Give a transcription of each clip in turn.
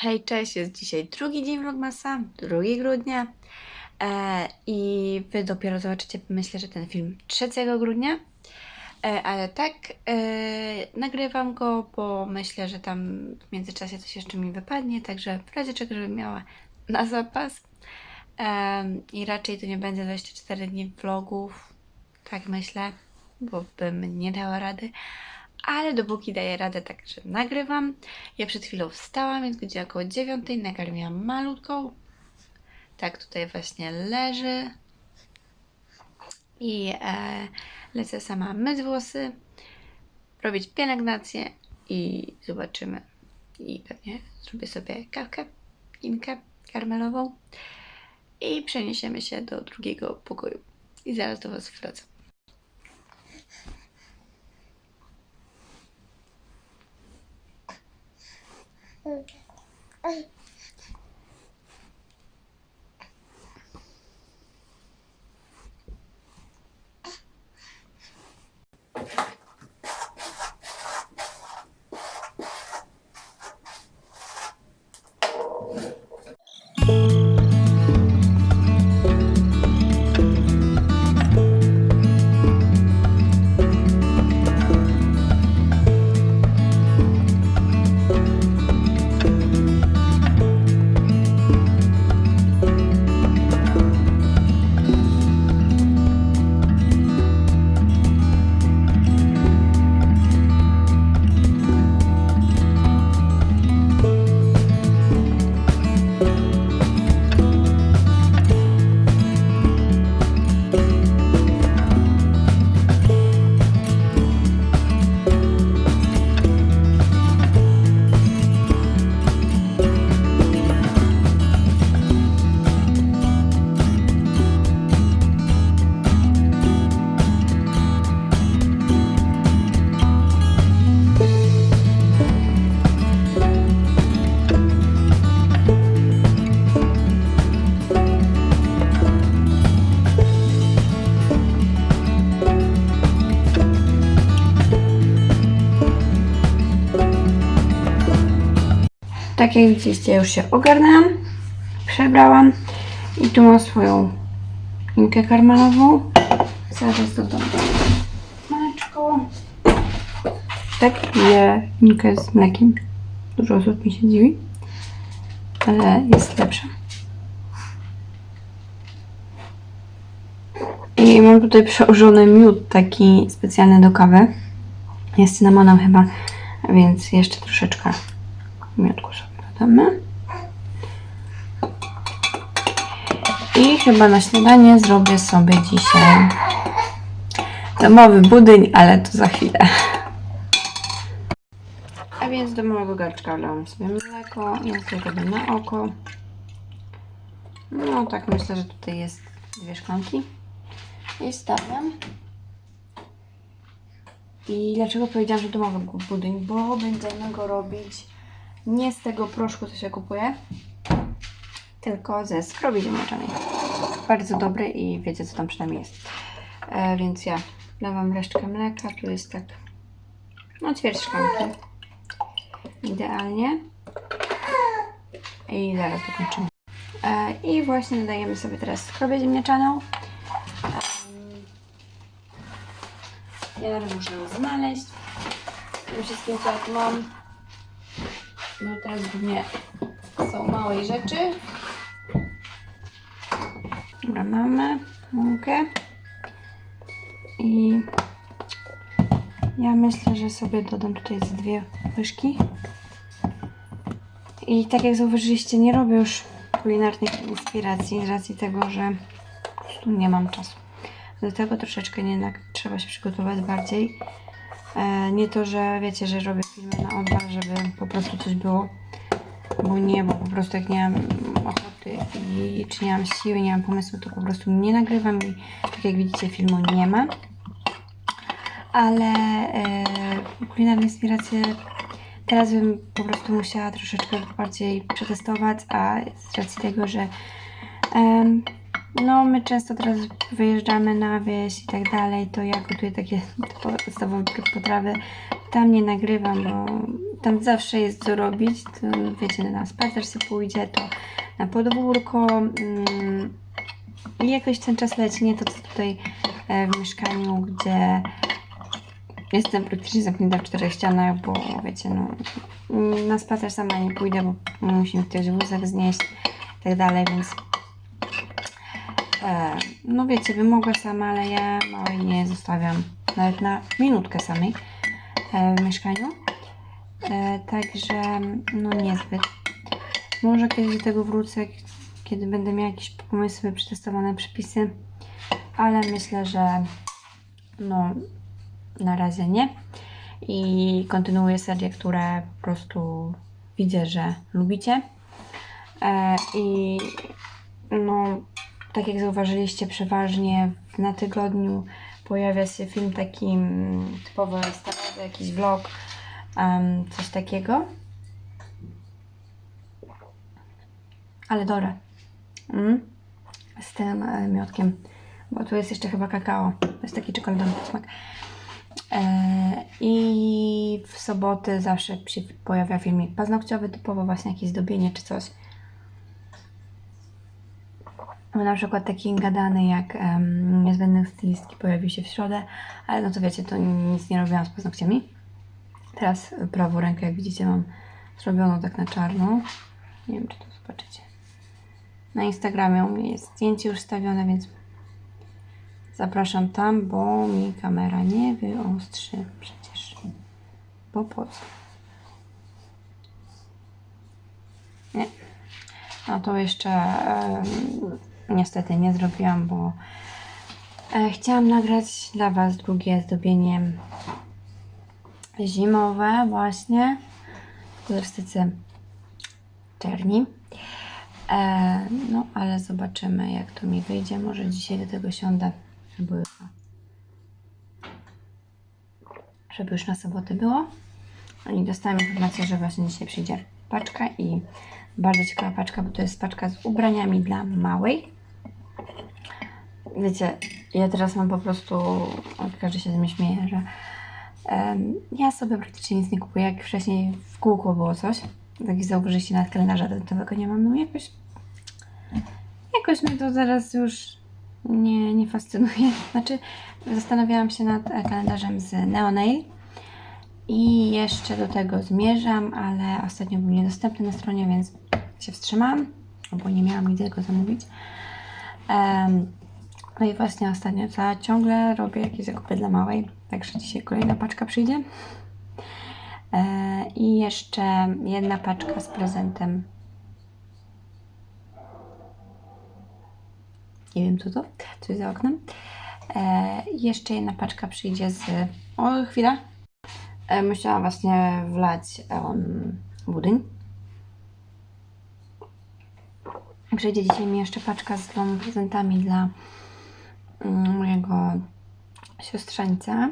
Hej, cześć, jest dzisiaj drugi dzień Vlogmasa, 2 grudnia e, i Wy dopiero zobaczycie, myślę, że ten film 3 grudnia, e, ale tak, e, nagrywam go, bo myślę, że tam w międzyczasie coś jeszcze mi wypadnie, także w razie czego, żebym miała na zapas. E, i raczej to nie będzie 24 dni vlogów, tak myślę, bo bym nie dała rady, ale dopóki daję radę, także nagrywam. Ja przed chwilą wstałam, jest godzina około 9, nakarmiłam malutką. Tak tutaj właśnie leży. I e, lecę sama myć włosy, robić pielęgnację i zobaczymy. I pewnie zrobię sobie kawkę, inkę karmelową i przeniesiemy się do drugiego pokoju. I zaraz do Was wracam. 嗯嗯。Tak jak widzicie, już się ogarnęłam, przebrałam i tu mam swoją inkę karmelową. Zaraz dodam mleczko. Tak, piję inkę z mlekiem. Dużo osób mi się dziwi, ale jest lepsza. I mam tutaj przełożony miód taki specjalny do kawy. Jest cynamonem chyba, więc jeszcze troszeczkę miodku sobie I chyba na śniadanie zrobię sobie dzisiaj domowy budyń, ale to za chwilę. A więc do małego garczka wlałam sobie mleko i zrobię na oko. No tak myślę, że tutaj jest dwie szklanki. I stawiam. I dlaczego powiedziałam, że domowy budyń? Bo będziemy go robić nie z tego proszku, co się kupuje, tylko ze skrobi ziemniaczanej. Bardzo dobry i wiecie, co tam przynajmniej jest. E, więc ja wlewam resztkę mleka, tu jest tak, no ćwierć szklanki. Idealnie. I zaraz dokończymy. E, I właśnie dodajemy sobie teraz skrobię ziemniaczaną. Em, Ja muszę ją znaleźć. Tym wszystkim, co mam. No teraz głównie są małe rzeczy. Dobra, mamy mąkę. I ja myślę, że sobie dodam tutaj z dwie łyżki. I tak jak zauważyliście, nie robię już kulinarnych inspiracji z racji tego, że po prostu nie mam czasu. Do tego troszeczkę jednak trzeba się przygotować bardziej. E, nie to, że wiecie, że robię filmy na odwal, żeby po prostu coś było. Bo nie, bo po prostu jak nie mam ochoty i czy nie mam siły, nie mam pomysłu, to po prostu nie nagrywam i tak jak widzicie filmu nie ma. Ale e, kulinarne inspiracje teraz bym po prostu musiała troszeczkę bardziej przetestować, a z racji tego, że em, no my często teraz wyjeżdżamy na wieś i tak dalej, to ja gotuję takie podstawowe potrawy. Tam nie nagrywam, bo tam zawsze jest co robić. To, wiecie, na spacer się pójdzie, to na podwórko. Mm, I jakoś ten czas leci, nie to co tutaj e, w mieszkaniu, gdzie jestem praktycznie zamknięta w czterech ścianach, bo wiecie, no na spacer sama nie pójdę, bo musimy ktoś wózek znieść i tak dalej, więc e, no wiecie, bym mogła sama, ale ja małej nie zostawiam nawet na minutkę samej e, w mieszkaniu. E, także no niezbyt. Może kiedyś do tego wrócę, kiedy będę miała jakieś pomysły, przetestowane przepisy, ale myślę, że no na razie nie. I kontynuuję serię, które po prostu widzę, że lubicie. E, I no, tak jak zauważyliście, przeważnie na tygodniu pojawia się film taki mm, typowy stalowy, jakiś vlog, em, coś takiego. Ale dobre. Mm. Z tym e, miodkiem. Bo tu jest jeszcze chyba kakao. To jest taki czekoladowy smak. E, I w soboty zawsze się pojawia filmik paznokciowy, typowo właśnie jakieś zdobienie czy coś. Bo na przykład taki gadany jak um, stylistki pojawił się w środę, ale no to wiecie, to nic nie robiłam z paznokciami. Teraz prawą rękę, jak widzicie, mam zrobioną tak na czarno. Nie wiem, czy to zobaczycie. Na Instagramie u mnie jest zdjęcie już stawione, więc zapraszam tam, bo mi kamera nie wyostrzy przecież. Bo po co? Nie. No to jeszcze em, niestety nie zrobiłam, bo e, chciałam nagrać dla Was drugie zdobienie zimowe właśnie w kolorystyce czerni. E, no, ale zobaczymy, jak to mi wyjdzie. Może dzisiaj do tego siądę, albo jutro. Żeby już na sobotę było. No i dostałam informację, że właśnie dzisiaj przyjdzie paczka i bardzo ciekawa paczka, bo to jest paczka z ubraniami dla małej. Wiecie, ja teraz mam po prostu, każdy się ze mnie śmieje, że em, ja sobie praktycznie nic nie kupuję, jak wcześniej w kółko było coś. Tak zauważyliście, nawet kalendarza adwentowego nie mam, no jakoś jakoś mnie to zaraz już nie, nie fascynuje. Znaczy, zastanawiałam się nad e, kalendarzem z Neonail i jeszcze do tego zmierzam, ale ostatnio był niedostępny na stronie, więc się wstrzymałam, bo nie miałam gdzie go zamówić. No i właśnie ostatnio co ciągle robię jakieś zakupy dla małej, także dzisiaj kolejna paczka przyjdzie. E, I jeszcze jedna paczka z prezentem. Nie wiem co to, coś za oknem. E, jeszcze jedna paczka przyjdzie z. O, chwila. E, musiałam właśnie wlać um, budyń. Przyjdzie dzisiaj mi jeszcze z z dwoma prezentami dla mm, mojego siostrzeńca.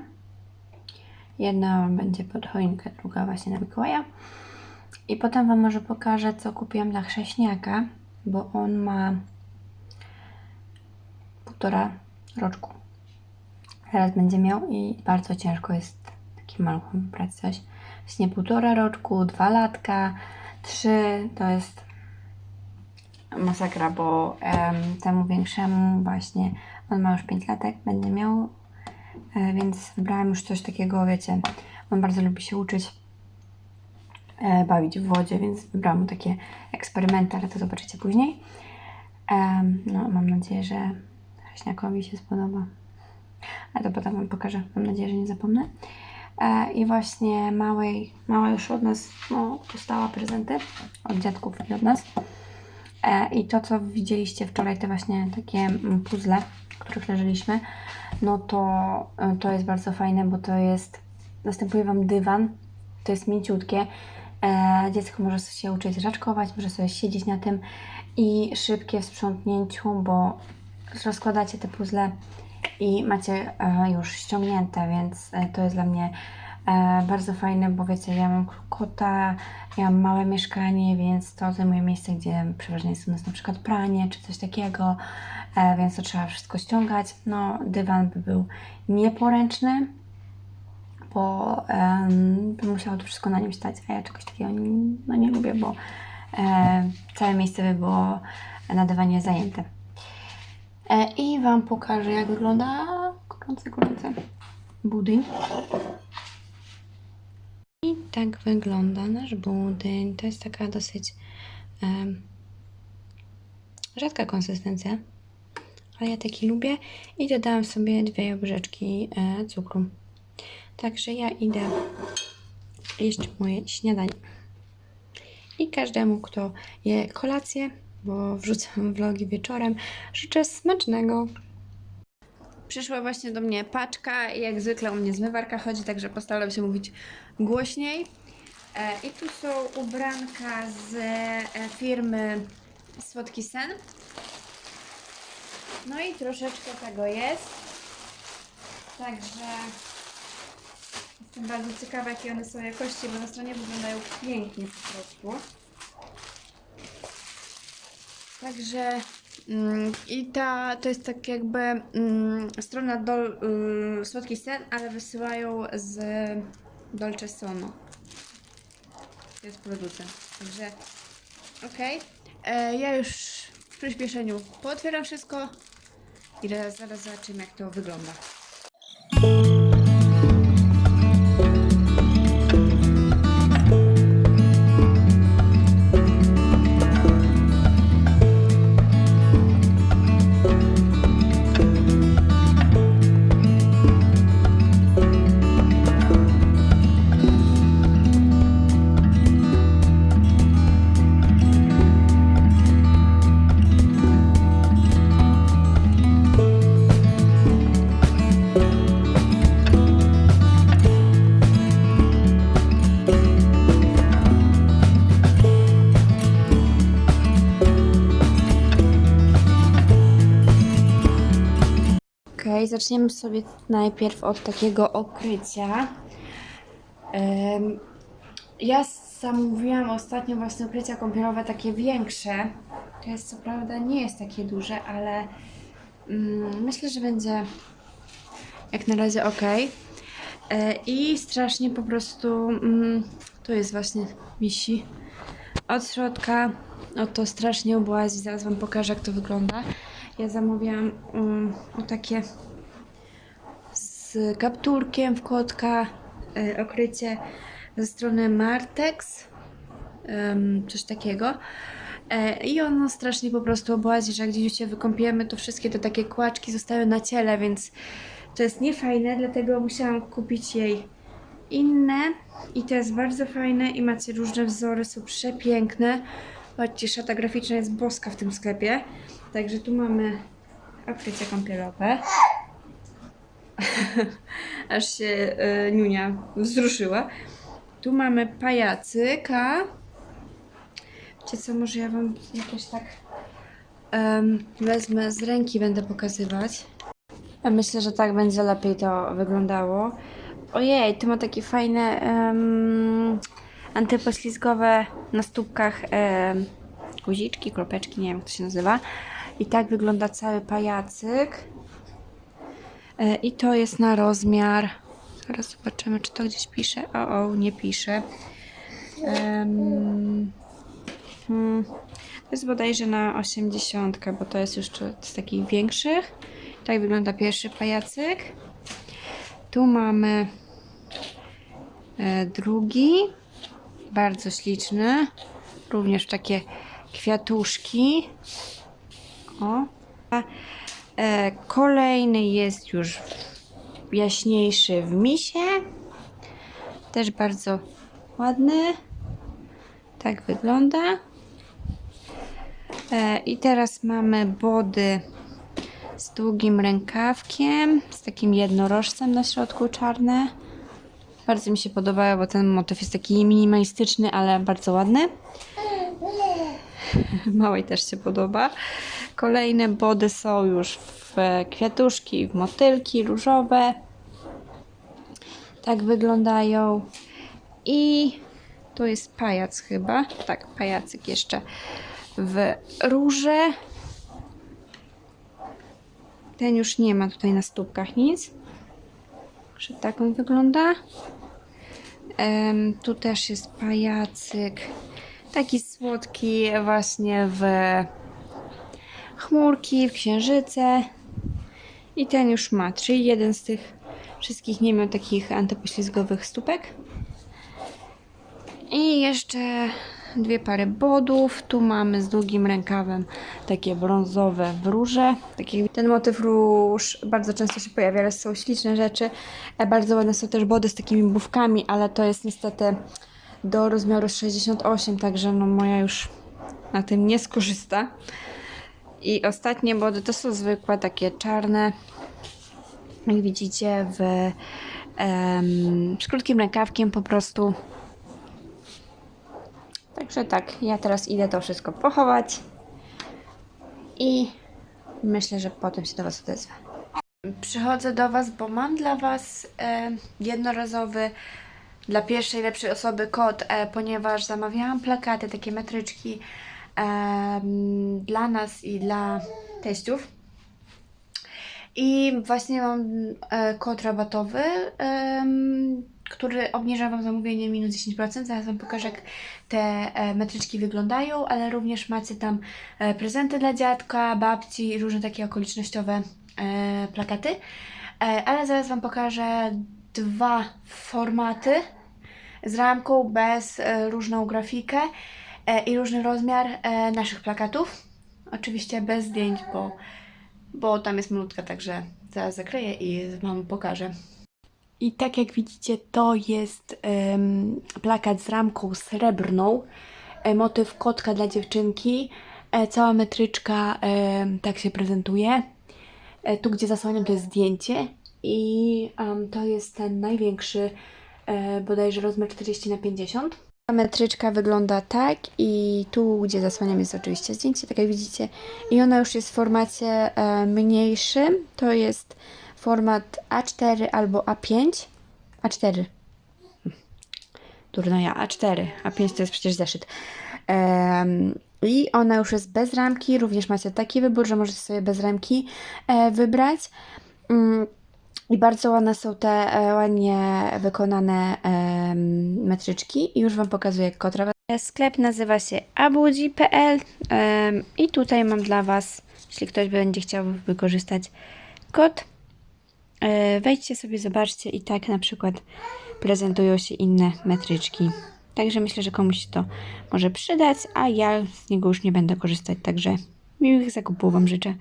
Jedna będzie pod choinkę, druga właśnie na Mikołaja. I potem Wam może pokażę, co kupiłam dla chrześniaka, bo on ma półtora roczku. Teraz będzie miał i bardzo ciężko jest takim maluchem wybrać coś. Właśnie półtora roczku, dwa latka, trzy to jest masakra, bo em, temu większemu właśnie on ma już 5 latek, będzie miał, e, więc wybrałam już coś takiego, wiecie, on bardzo lubi się uczyć, e, bawić w wodzie, więc wybrałam mu takie eksperymenty, ale to zobaczycie później. Em, no, mam nadzieję, że Śniakowi się spodoba. Ale to potem Wam pokażę. Mam nadzieję, że nie zapomnę. E, I właśnie małej, mała już od nas no, dostała prezenty od dziadków i od nas. E, I to, co widzieliście wczoraj, te właśnie takie mm, puzzle, w których leżeliśmy, no to, e, to jest bardzo fajne, bo to jest, następuje Wam dywan, to jest mięciutkie. E, dziecko może się uczyć raczkować, może sobie siedzieć na tym i szybkie w sprzątnięciu, bo rozkładacie te puzzle i macie już ściągnięte, więc to jest dla mnie E, bardzo fajne, bo wiecie, ja mam kota, ja mam małe mieszkanie, więc to zajmuje miejsce, gdzie przeważnie jest u nas na przykład pranie czy coś takiego, e, więc to trzeba wszystko ściągać. No, dywan by był nieporęczny, bo bym musiała to wszystko na nim stać, a ja czegoś takiego nie, no nie lubię, bo e, całe miejsce by było na dywanie zajęte. E, I Wam pokażę, jak wygląda gorące, gorące budyń. Tak wygląda nasz budyń. To jest taka dosyć em, rzadka konsystencja, ale ja taki lubię. I dodałam sobie dwie łyżeczki e, cukru. Także ja idę jeść moje śniadanie. I każdemu, kto je kolację, bo wrzucam vlogi wieczorem, życzę smacznego. Przyszła właśnie do mnie paczka i jak zwykle u mnie zmywarka chodzi, także postaram się mówić głośniej. E, I tu są ubranka z e, firmy Słodki Sen. No i troszeczkę tego jest. Także jestem bardzo ciekawa, jakie one są jakości, bo na stronie wyglądają pięknie po prostu. Także i ta to jest tak jakby mm, strona Dol, y, Słodki Sen, ale wysyłają z Dolce Sono. To jest producent. Także okej. E, Ja już w przyspieszeniu pootwieram wszystko i zaraz zaraz zobaczymy jak to wygląda. Zaczniemy sobie najpierw od takiego okrycia. Ja zamówiłam ostatnio właśnie okrycia kąpielowe takie większe. To jest co prawda nie jest takie duże, ale mm, myślę, że będzie jak na razie ok. E, I strasznie po prostu mm, to jest właśnie misi. Od środka o to strasznie obłazi. Zaraz Wam pokażę jak to wygląda. Ja zamówiłam um, takie z kapturkiem w kotka e, okrycie ze strony Martex. coś takiego. E, I ono strasznie po prostu obłazi, że jak gdzieś się wykąpiemy, to wszystkie te takie kłaczki zostają na ciele, więc to jest niefajne, dlatego musiałam kupić jej inne i to jest bardzo fajne i macie różne wzory, są przepiękne. Patrzcie, szata graficzna jest boska w tym sklepie. Także tu mamy okrycie kąpielowe. Aż się e, Niunia wzruszyła. Tu mamy pajacyka. Wiecie co, może ja Wam jakoś tak wezmę z ręki, będę pokazywać. Ja myślę, że tak będzie lepiej to wyglądało. Ojej, tu ma takie fajne um, antypoślizgowe na stópkach em, guziczki, kropeczki, nie wiem jak to się nazywa. I tak wygląda cały pajacyk. E, I to jest na rozmiar. Zaraz zobaczymy, czy to gdzieś pisze. O, o nie pisze. Hmm, to jest bodajże na 80, bo to jest już z takich większych. Tak wygląda pierwszy pajacyk. Tu mamy e, drugi, bardzo śliczny, również takie kwiatuszki. O. E, kolejny jest już jaśniejszy w misie, też bardzo ładny. Tak wygląda. E, I teraz mamy body z długim rękawkiem, z takim jednorożcem na środku czarne. Bardzo mi się podobało, bo ten motyw jest taki minimalistyczny, ale bardzo ładny. Małej też się podoba. Kolejne body są już w kwiatuszki, w motylki różowe. tak wyglądają. I to jest pajac chyba. Tak, pajacyk jeszcze w róże. Ten już nie ma tutaj na stópkach nic. Że tak on wygląda. Em, tu też jest pajacyk. Taki słodki właśnie w chmurki, w księżyce. I ten już ma, czyli jeden z tych wszystkich nie miał takich antypoślizgowych stópek. I jeszcze dwie pary bodów. Tu mamy z długim rękawem takie brązowe wróże. Takie, ten motyw róż bardzo często się pojawia, ale są śliczne rzeczy. E, Bardzo ładne są też body z takimi bufkami, ale to jest niestety do rozmiaru 68, także no moja już na tym nie skorzysta. I ostatnie body to są zwykłe, takie czarne. Jak widzicie, w, em, z krótkim rękawkiem po prostu. Także tak, ja teraz idę to wszystko pochować i myślę, że potem się do Was odezwę. Przychodzę do Was, bo mam dla Was e, jednorazowy dla pierwszej lepszej osoby kod, e, ponieważ zamawiałam plakaty, takie metryczki dla nas i dla teściów. I właśnie mam e, kod rabatowy, który obniża Wam zamówienie minus 10%. Zaraz Wam pokażę, jak te e, metryczki wyglądają, ale również macie tam e, prezenty dla dziadka, babci różne takie okolicznościowe plakaty. Ale zaraz Wam pokażę dwa formaty z ramką, bez różną grafikę i różny rozmiar e, naszych plakatów. Oczywiście bez zdjęć, bo bo tam jest malutka, także zaraz zakleję i Wam pokażę. I tak jak widzicie, to jest em, plakat z ramką srebrną, e, motyw kotka dla dziewczynki, e, cała metryczka em, tak się prezentuje. E, tu, gdzie zasłaniam, to jest zdjęcie i em, to jest ten największy, e, bodajże rozmiar 40 na 50. Ta metryczka wygląda tak i tu, gdzie zasłaniam jest oczywiście zdjęcie, tak jak widzicie. I ona już jest w formacie e, mniejszym, to jest format A4 albo A5. A4. Durno ja, A4. A5 to jest przecież zeszyt. I ona już jest bez ramki, również macie taki wybór, że możecie sobie bez ramki e, wybrać. Mm, i bardzo ładne są te e, ładnie wykonane metryczki. I już Wam pokazuję kod rabat. Sklep nazywa się abudzi.pl i tutaj mam dla Was, jeśli ktoś będzie chciał wykorzystać kod, e, wejdźcie sobie, zobaczcie i tak na przykład prezentują się inne metryczki. Także myślę, że komuś się to może przydać, a ja z niego już nie będę korzystać. Także miłych zakupów Wam życzę.